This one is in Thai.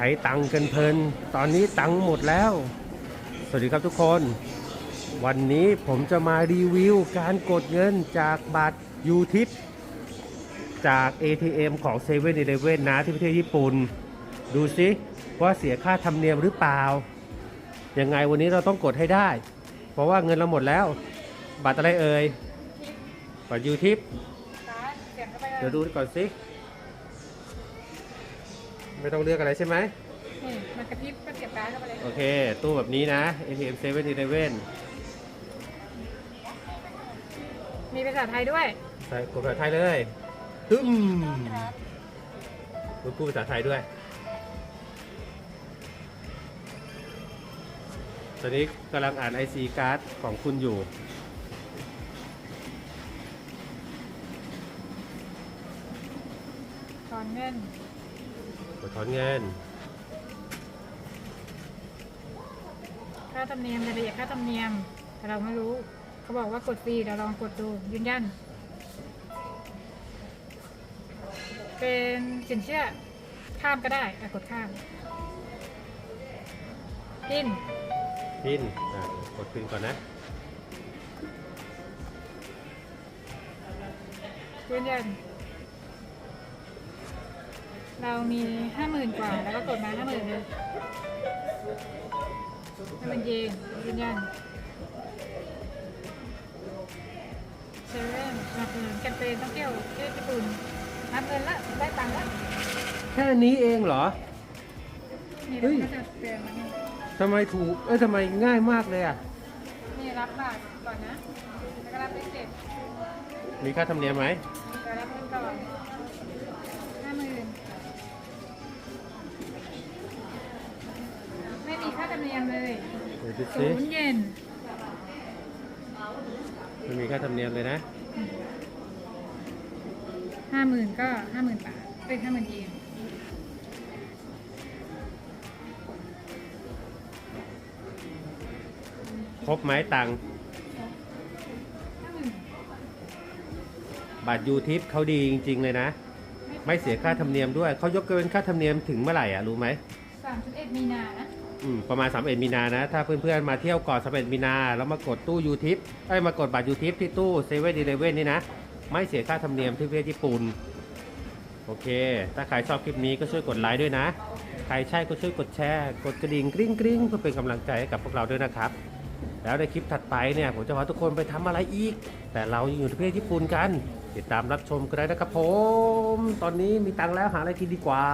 ใช้ตังค์กันเพลิน ตอนนี้ตังค์หมดแล้ว สวัสดีครับทุกคน วันนี้ผมจะมารีวิวการกดเงินจากบัตรยูทิปจาก ATM ของ7 e เ e ่ e อนะที่ประเทศญี่ปุ่น ดูซิว่าเสียค่าธรรมเนียมหรือเปล่า ยังไงวันนี้เราต้องกดให้ได้ เพราะว่าเงินเราหมดแล้ว บัตรอะไรเอ่ย บัตรยูทิปเดี๋ยวดูก่อนสิ ไม่ต้องเลือกอะไรใช่ไหมนี่มันกระพริบก็เสียบการ์ดเข้าไปเลย โอเค ตู้แบบนี้นะ ATM 7 e เ e ่ e มีภาษาไทยด้วย ใส่กดภาษาไทยเลยตึ้มพูดภาษาไทยด้วย ตอนนี้กำลังอ่าน IC การ์ดของคุณอยู่ถอนเงินกด ถอนเงินค่าธรรมเนียมรายละเอียดค่าธรรมเนียม แต่เราไม่รู้ เขาบอกว่ากดฟรีเดี๋ยวลองกดดู ยืนยัน เป็นสินเชื่อข้ามก็ได้อะกดข้ามพินพินอะกดพินก่อนนะ ยืนยัน เรามีห้าหมื่นกว่าแล้วก็กดมาห้าหมื่นเลยห้าหมื่นเยนยืนยันเซเว่นสนับสนุนแคมเปญท่องเที่ยวประเทศญี่ปุ่นนับเงินละได้ตังค์ละแค่นี้เองเหรอ นี่เฮ้เราย ก็จะเตือนมานี่ทำไมถูก เอ้ยทำไมง่ายมากเลยอะ นี่รับบาทก่อนนะแล้วก็รับเลขเจ็ดมีค่าธรรมเนียมไหมแล้วรับเงินก่อน มีค่าธรรมเนียมเลยเดี๋ยวดูศูสินย์เยนไม่มีค่าธรรมเนียมเลยนะ ห้าหมื่นก็ห้าหมื่นบาทเป็นห้าหมื่นเยนครบไหมตังค์ห้าหมื่นบัตรยูทิปเขาดีจริง ๆ เลยนะ ไม่เสียค่าธรรมเนียมด้วย เขายกเกินค่าธรรมเนียมถึงเมื่อไหร่อะรู้ไหมสามสิบเอ็ดมีนานะ อืมประมาณ31มีนานะ ถ้าเพื่อนๆมาเที่ยวก่อน31มีนา แล้วมากดตู้ยูทิปไอ้ยมากดบัตรยูทิปที่ตู้เซเว่นดีเลเว่นนี่นะ ไม่เสียค่าธรรมเนียมที่ประเทศญี่ปุ่น โอเค ถ้าใครชอบคลิปนี้ก็ช่วยกดไลค์ด้วยนะ ใครใช่ก็ช่วยกดแชร์ กดกระดิ่งกริ๊งกริ๊งเพื่อเป็นกำลังใจให้กับพวกเราด้วยนะครับ แล้วในคลิปถัดไปเนี่ยผมจะพาทุกคนไปทำอะไรอีก แต่เรายังอยู่ที่ประเทศญี่ปุ่นกัน ติดตามรับชมกันได้นะครับผม ตอนนี้มีตังค์แล้วหาอะไรกินดีกว่า